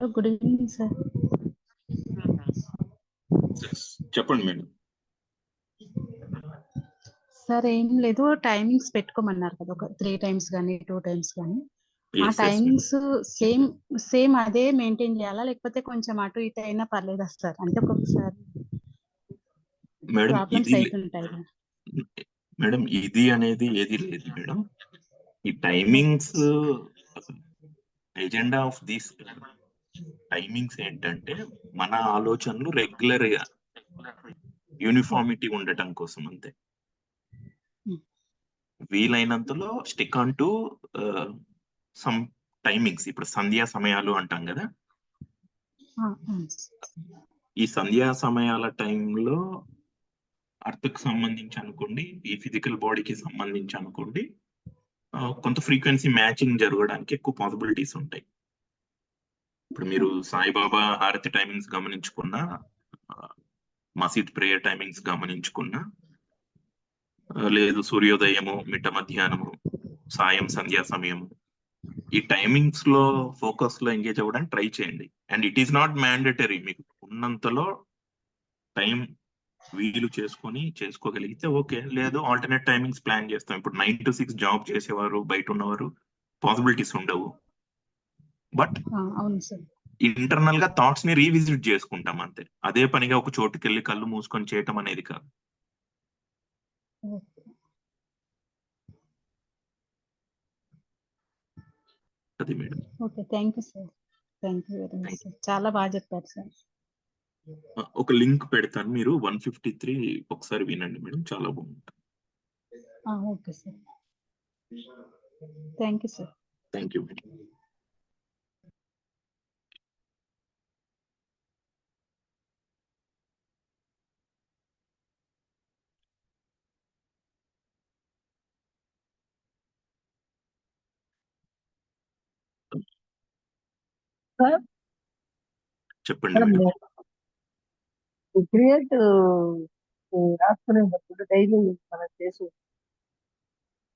Good evening sir చెప్పండి madam. Sir ఏం లేదు. టైమింగ్స్ పెట్టుకోమన్నారు కదా. ఒక త్రీ టైమ్స్ కానీ టూ టైమ్స్ కానీ ఆ. టైమింగ్స్ సేమ్ సేమ్ అదే మెయింటైన్ చేయాలా? లేకపోతే కొంచెం అటు ఇటు అయినా పర్లేదా సార్ అంటే ఒక్కొక్కసారి ప్రాబ్లమ్స్ ఇది అవుతుంటాయి. మేడం ఇది అనేది ఏది లేదు మేడం. ఈ timings agenda of these timings ఏంటంటే మన ఆలోచనలు రెగ్యులర్గా యూనిఫార్మిటీ ఉండటం కోసం అంతే Hmm. వీలైనంతలో stick on to some timings ఇప్పుడు సంధ్యా సమయాలు అంటాం కదా. ఈ సంధ్యా సమయాల టైంలో అర్త్కి సంబంధించి అనుకోండి ఈ ఫిజికల్ బాడీకి సంబంధించి అనుకోండి కొంత ఫ్రీక్వెన్సీ మ్యాచింగ్ జరగడానికి ఎక్కువ పాసిబిలిటీస్ ఉంటాయి ఇప్పుడు మీరు సాయిబాబా హారతి టైమింగ్స్ గమనించుకున్న మసీద్ ప్రేయర్ టైమింగ్స్ గమనించుకున్న లేదు సూర్యోదయము మిట్ట మధ్యాహ్నము సాయం సంధ్యా సమయము ఈ టైమింగ్స్లో ఫోకస్లో ఎంగేజ్ అవ్వడానికి ట్రై చేయండి. And it is not mandatory మీకు ఉన్నంతలో టైం వీలు చేసుకొని చేసుకోగలిగితే ఓకే. లేదు ఆల్టర్నేట్ టైమింగ్స్ ప్లాన్ చేస్తాం. ఇప్పుడు నైన్ టు సిక్స్ జాబ్ చేసేవారు బయట ఉన్నవారు పాసిబిలిటీస్ ఉండవు. బట్ ఆ, అవును సార్. ఇంటర్నల్గా థాట్స్ని రీవిజిట్ చేసుకుంటాం అంతే. అదే పనిగా ఒక చోటుకి వెళ్ళి కళ్ళు మూసుకొని చేయటం అనేది కాదు. అది madam. Okay thank you sir. Thank you very much sir. చాలా బాగా చెప్పారు సార్. ఒక లింక్ పెడతాను మీరు. వన్ ఫిఫ్టీ త్రీ ఒకసారి వినండి మేడం. చాలా బాగుంటుంది. Okay sir. Thank you sir. Thank you madam చెప్పండి క్రియేట్ రాసుకునేటప్పుడు డైలీ మనం చేసి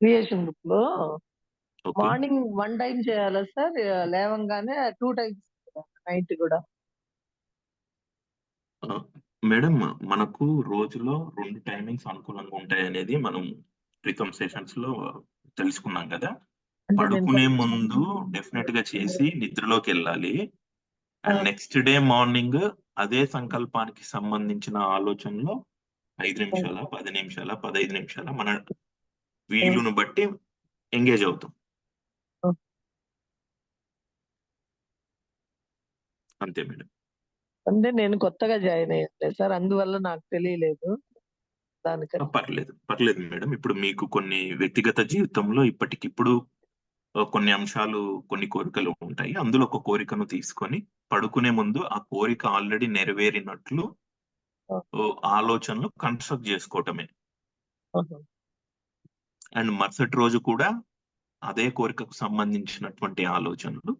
క్రియేషన్ బుక్లో మార్నింగ్ వన్ టైం చేయాలా సార్? లేవంగానే టూ టైమ్స్ నైట్ కూడా. మేడం మనకు రోజులో రెండు టైమింగ్స్ అనుకూలంగా ఉంటాయి అనేది మనం క్రితం సెషన్స్లో తెలుసుకున్నాం కదా? పడుకునే ముందు డెఫినెట్గా చేసి నిద్రలోకి వెళ్ళాలి. అండ్ నెక్స్ట్ డే మార్నింగ్ అదే సంకల్పానికి సంబంధించిన ఆలోచనలో ఐదు నిమిషాల పది నిమిషాల పదహైదు నిమిషాల మన వీలును బట్టి ఎంగేజ్ అవుతాం. అంతే మేడం. అంటే నేను కొత్తగా జాయిన్ అయ్యాను సార్ అందువల్ల నాకు తెలియలేదు. దానికని పర్లేదు పర్లేదు మేడం. ఇప్పుడు మీకు కొన్ని వ్యక్తిగత జీవితంలో ఇప్పటికిప్పుడు కొన్ని అంశాలు కొన్ని కోరికలు ఉంటాయి. అందులో ఒక కోరికను తీసుకొని పడుకునే ముందు ఆ కోరిక ఆల్రెడీ నెరవేరినట్లు ఆలోచనలు కన్స్ట్రక్ట్ చేసుకోవటమే. అండ్ మరుసటి రోజు కూడా అదే కోరికకు సంబంధించినటువంటి ఆలోచనలు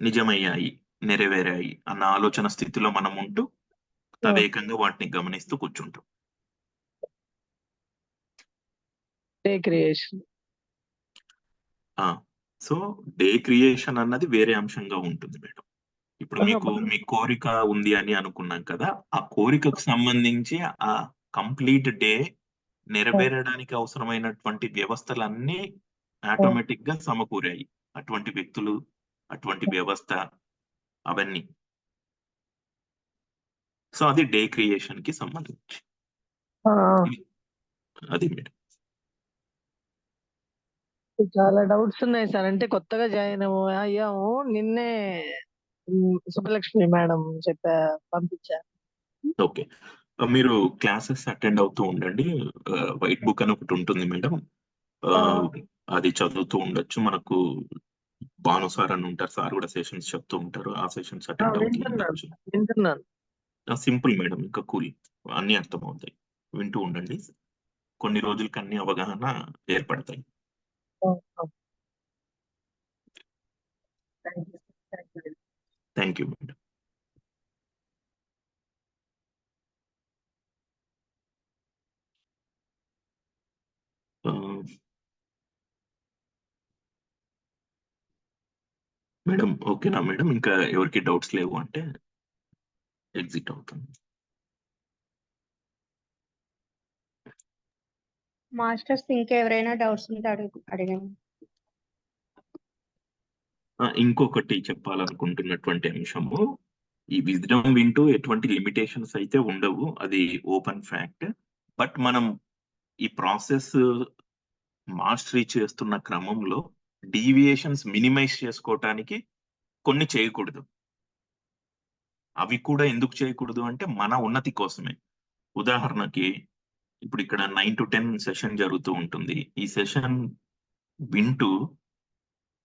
నిజమయ్యాయి నెరవేరాయి అన్న ఆలోచన స్థితిలో మనం ఉంటూ తదేకంగా వాటిని గమనిస్తూ కూర్చుంటాం. సో డే క్రియేషన్ అన్నది వేరే అంశంగా ఉంటుంది మేడం. ఇప్పుడు మీకు మీ కోరిక ఉంది అని అనుకున్నాం కదా ఆ కోరికకు సంబంధించి ఆ కంప్లీట్ డే నెరవేరడానికి అవసరమైనటువంటి వ్యవస్థలన్నీ ఆటోమేటిక్గా సమకూరాయి. అటువంటి వ్యక్తులు అటువంటి వ్యవస్థ అవన్నీ. సో అది డే క్రియేషన్కి సంబంధించి అది మేడం. చాలా డౌట్స్ ఉన్నాయి సార్. అంటే కొత్తగా జాయిన్ అయ్యాము. నిన్నే ఉమ్, సుబ్బలక్ష్మి మేడం చెప్పా పంపించారు ఓకే. మీరు క్లాసెస్ అటెండ్ అవుతూ ఉండండి. వైట్ బుక్ అని ఒకటి ఉంటుంది మేడం. ఆ, అది చదువుతూ ఉండొచ్చు. మనకు భాను సార్ అని ఉంటారు సార్ కూడా సెషన్స్ చెప్తూ ఉంటారు. ఆ సెషన్స్ ఆ, అటెండ్ అవుతూ వింటున్నాను. ఉండొచ్చు. వింటున్నాను. Simple madam. ఇంకా కూల్. అన్ని అర్థమవుతాయి. వింటూ ఉండండి. కొన్ని రోజులకి అన్ని అవగాహన ఏర్పడతాయి. Thank you thank you thank you madam. Madam ఓకేనా మేడం? ఇంకా ఎవరికి డౌట్స్ లేవు అంటే ఎగ్జిట్ అవుతుంది మాస్టర్స్ ఇంకెవరైనా డౌట్స్ ఉంటే అడుగు అడగండి. ఇంకొకటి చెప్పాలనుకుంటున్నటువంటి అంశము ఈ విజ్డమ్ వింటూ ఎటువంటి లిమిటేషన్స్ అయితే ఉండవు అది ఓపెన్ ఫ్యాక్ట్. బట్ మనం ఈ ప్రాసెస్ మాస్టరీ చేస్తున్న క్రమంలో డీవియేషన్స్ మినిమైజ్ చేసుకోవటానికి కొన్ని చేయకూడదు. అవి కూడా ఎందుకు చేయకూడదు అంటే మన ఉన్నతి కోసమే. ఉదాహరణకి ఇప్పుడు ఇక్కడ నైన్ టు టెన్ సెషన్ జరుగుతూ ఉంటుంది. ఈ సెషన్ వింటూ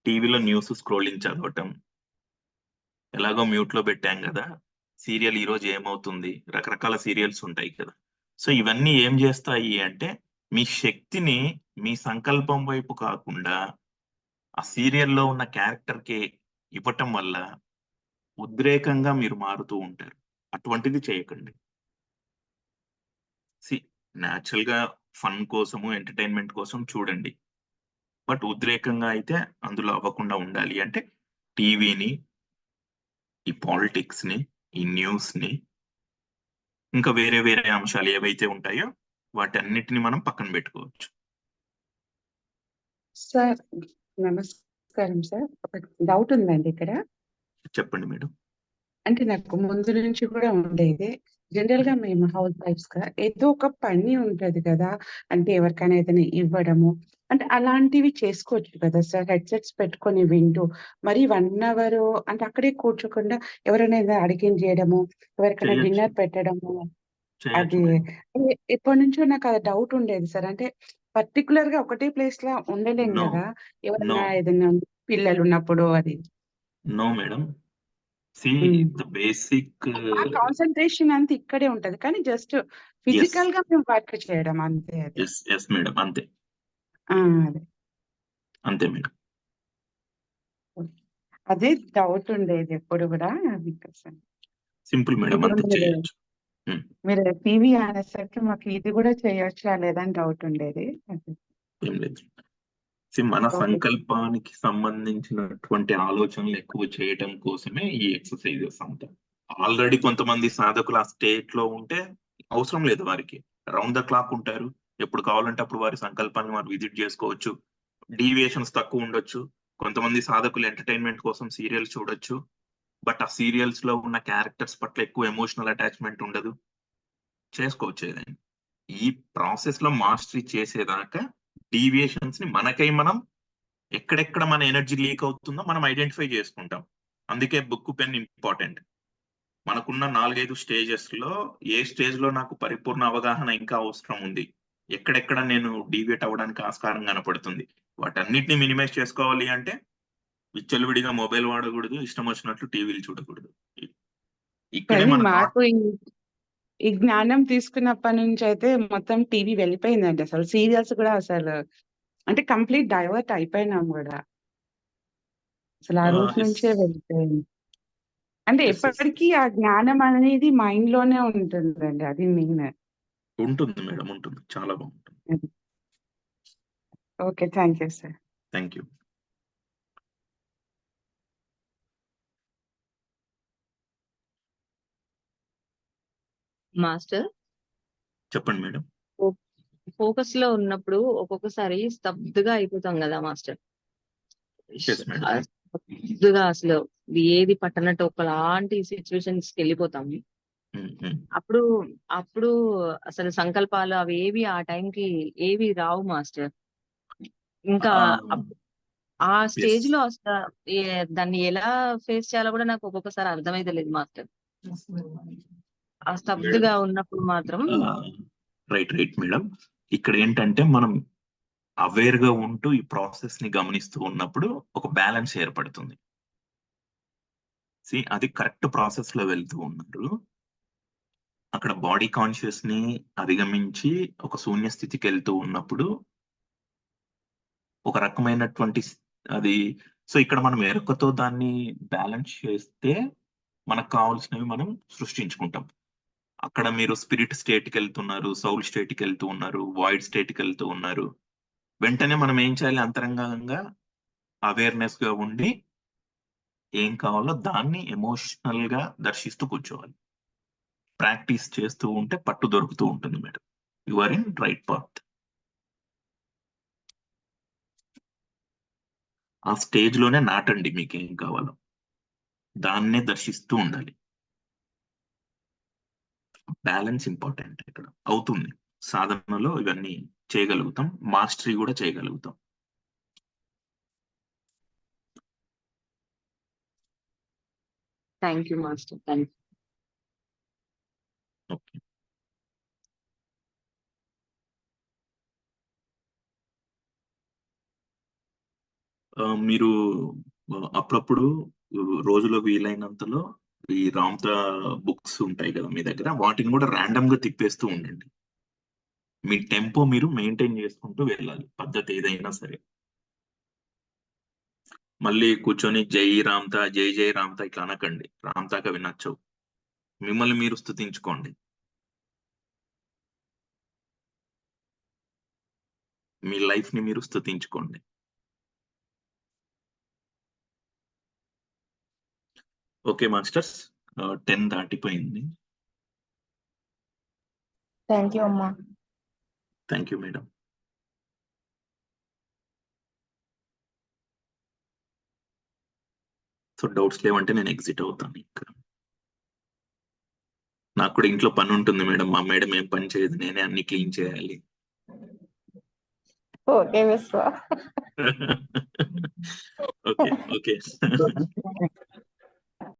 టీవీలో న్యూస్ స్క్రోలింగ్ చదవటం. ఎలాగో మ్యూట్లో పెట్టాం కదా సీరియల్ ఈరోజు ఏమవుతుంది? రకరకాల సీరియల్స్ ఉంటాయి కదా. సో ఇవన్నీ ఏం చేస్తాయి అంటే మీ శక్తిని మీ సంకల్పం వైపు కాకుండా ఆ సీరియల్లో ఉన్న క్యారెక్టర్కి ఇవ్వటం వల్ల ఉద్రేకంగా మీరు మారుతూ ఉంటారు. అటువంటిది చేయకండి. సి న్యాచురల్గా ఫన్ కోసము ఎంటర్టైన్మెంట్ కోసం చూడండి. బట్ ఉద్రేకంగా అయితే అందులో అవ్వకుండా ఉండాలి. అంటే టీవీని ఈ పాలిటిక్స్ని ఈ న్యూస్ని ఇంకా వేరే వేరే అంశాలు ఏవైతే ఉంటాయో వాటన్నిటిని మనం పక్కన పెట్టుకోవచ్చు. సార్ నమస్కారం సార్. ఒక డౌట్ ఉందండి ఇక్కడ. చెప్పండి మేడం. అంటే నాకు ముందు నుంచి కూడా ఉండేది జనరల్గా మేము హౌస్ వైఫ్స్గా ఏదో ఒక పని ఉంటది కదా అంటే ఎవరికైనా ఏదైనా ఇవ్వడము అంటే అలాంటివి చేసుకోవచ్చు కదా సార్ హెడ్సెట్స్ పెట్టుకొని వింటూ మరి వన్ అవర్ అంటే అక్కడే కూర్చోకుండా ఎవరైనా ఏదైనా అడిగిన చేయడము ఎవరికైనా. డిన్నర్ పెట్టడము అది ఎప్పటి నుంచో నాకు అది డౌట్ ఉండేది సార్ అంటే పర్టికులర్గా ఒకటే ప్లేస్ లా ఉండలేం. కదా ఎవరైనా. ఏదైనా పిల్లలు ఉన్నప్పుడు అది no madam see. The basic concentration అంతా ఇక్కడే ఉంటది. కానీ జస్ట్ ఫిజికల్గా మేము వర్క్ చేయడం అంతే అది. ఎస్ ఎస్ మేడం అంతే. ఆ, అదే. అంతే మేడం. అదే డౌట్ ఉండేది ఎప్పుడు కూడా అది కోసం. సింపుల్ మేడం అంతే మీరు- చేయొచ్చు. మీరు టీవీ అనేసరికి మాకు ఇది కూడా చేయొచ్చా లేదని డౌట్ ఉండేది. ఏం లేదు. మన. సంకల్పానికి సంబంధించినటువంటి ఆలోచనలు ఎక్కువ చేయటం కోసమే ఈ ఎక్సర్సైజెస్ అంతా ఆల్రెడీ కొంతమంది సాధకులు ఆ స్టేట్లో ఉంటే అవసరం లేదు వారికి. రౌండ్ ద క్లాక్ ఉంటారు. ఎప్పుడు కావాలంటే అప్పుడు వారి సంకల్పాన్ని వారు విజిట్ చేసుకోవచ్చు. డీవియేషన్స్ తక్కువ ఉండొచ్చు. కొంతమంది సాధకులు ఎంటర్టైన్మెంట్ కోసం సీరియల్స్ చూడొచ్చు. బట్ ఆ సీరియల్స్లో ఉన్న క్యారెక్టర్స్ పట్ల ఎక్కువ ఎమోషనల్ అటాచ్మెంట్ ఉండదు. చేసుకోవచ్చు ఏదైనా. ఈ ప్రాసెస్లో మాస్టరీ చేసేదాకా డీవియేషన్స్ని మనకై మనం ఎక్కడెక్కడ మన ఎనర్జీ లీక్ అవుతుందో మనం ఐడెంటిఫై చేసుకుంటాం. అందుకే బుక్ పెన్ ఇంపార్టెంట్ మనకున్న నాలుగైదు స్టేజెస్లో ఏ స్టేజ్లో నాకు పరిపూర్ణ అవగాహన ఇంకా అవసరం ఉంది? ఎక్కడెక్కడ నేను డీవియేట్ అవ్వడానికి ఆస్కారం కనపడుతుంది? వాటన్నిటిని మినిమైజ్ చేసుకోవాలి అంటే విచ్చలవిడిగా మొబైల్ వాడకూడదు ఇష్టం వచ్చినట్లు టీవీలు చూడకూడదు. ఇక్కడే మాకు ఈ- జ్ఞానం తీసుకున్నప్పటి నుంచి అయితే మొత్తం టీవీ వెళ్ళిపోయిందండి అసలు. సీరియల్స్ కూడా అసలు అంటే కంప్లీట్ డైవర్ట్ అయిపోయినాం కూడా. అసలు ఆ ఆ, రోజు yes. నుంచే వెళ్ళిపోయింది అంటే. ఎప్పటికీ ఆ జ్ఞానం అనేది మైండ్లోనే ఉంటుందండి. అది మెయిన్. ఉంటుంది మేడం ఉంటుంది. చాలా బాగుంటుంది. Okay thank you sir. Thank you. Master? చెప్పండి మేడం. ఫోకస్లో ఉన్నప్పుడు ఒక్కొక్కసారి స్తబ్దుగా అయిపోతాం కదా మాస్టర్. స్తబ్దుగా అసలు ఏది పట్టనట్టు ఒకలాంటి సిచ్యువేషన్స్కి. అప్పుడు అప్పుడు అసలు సంకల్పాలు అవి ఏవి ఆ టైంకి ఏవి రావు మాస్టర్. ఇంకా ఆ, స్టేజ్. లో అసలు దాన్ని ఎలా ఫేస్ చేయాలో కూడా నాకు ఒక్కొక్కసారి అర్థమైతే లేదు మాస్టర్ ఆ స్తబ్దుగా ఉన్నప్పుడు మాత్రం రైట్ రైట్ మేడం. ఇక్కడ ఏంటంటే మనం అవేర్గా ఉంటూ ఈ ప్రాసెస్ని గమనిస్తూ ఉన్నప్పుడు ఒక బ్యాలెన్స్ ఏర్పడుతుంది. See, అది కరెక్ట్ ప్రాసెస్లో వెళ్తూ ఉన్నారు అక్కడ బాడీ కాన్షియస్ని అధిగమించి ఒక శూన్య స్థితికి వెళ్తూ ఉన్నప్పుడు ఒక రకమైనటువంటి స్- అది సో ఇక్కడ మనం ఎరుకతో దాన్ని బ్యాలెన్స్ చేస్తే మనకు కావాల్సినవి మనం సృష్టించుకుంటాం. అక్కడ మీరు స్పిరిట్ స్టేట్కి వెళ్తున్నారు సౌల్ స్టేట్కి వెళ్తూ ఉన్నారు వాయిడ్ స్టేట్కి వెళ్తూ ఉన్నారు. వెంటనే మనం ఏం చేయాలి? అంతరంగంగా అవేర్నెస్గా ఉండి ఏం కావాలో దాన్ని ఎమోషనల్గా దర్శిస్తూ కూర్చోవాలి. ప్రాక్టీస్ చేస్తూ ఉంటే పట్టు దొరుకుతూ ఉంటుంది madam. You are in right path ఆ స్టేజ్లోనే నాటండి మీకు ఏం కావాలో. దాన్నే దర్శిస్తూ ఉండాలి. బ్యాలెన్స్ ఇంపార్టెంట్ ఇక్కడ. అవుతుంది. సాధనలో ఇవన్నీ చేయగలుగుతాం. మాస్టరీ కూడా చేయగలుగుతాం. Thank you master thank okay మీరు అప్పుడప్పుడు రోజులో వీలైనంతలో ఈ రామ్తా బుక్స్ ఉంటాయి కదా మీ దగ్గర వాటిని కూడా ర్యాండమ్గా తిప్పేస్తూ ఉండండి. మీ టెంపో మీరు మెయింటైన్ చేసుకుంటూ వెళ్ళాలి పద్ధతి ఏదైనా సరే. మళ్ళీ కూర్చొని జై రామ్తా జై జై రామ్తా ఇట్లా అనకండి. రామ్తాక వినొచ్చవు మిమ్మల్ని మీరు స్థుతించుకోండి మీ లైఫ్ని మీరు స్థుతించుకోండి ఓకే మాస్టర్స్. టెన్ దాటిపోయింది. థ్యాంక్ యూ అమ్మా. Thank you madam. So doubts లేవంటే నేను ఎగ్జిట్ అవుతాను ఇంకా. నాకు కూడా ఇంట్లో పని ఉంటుంది మేడం. మా మేడం ఏం పని చేయదు. నేనే అన్ని క్లీన్ చేయాలి. ఓకే విశ్వ ఓకే ఓకే.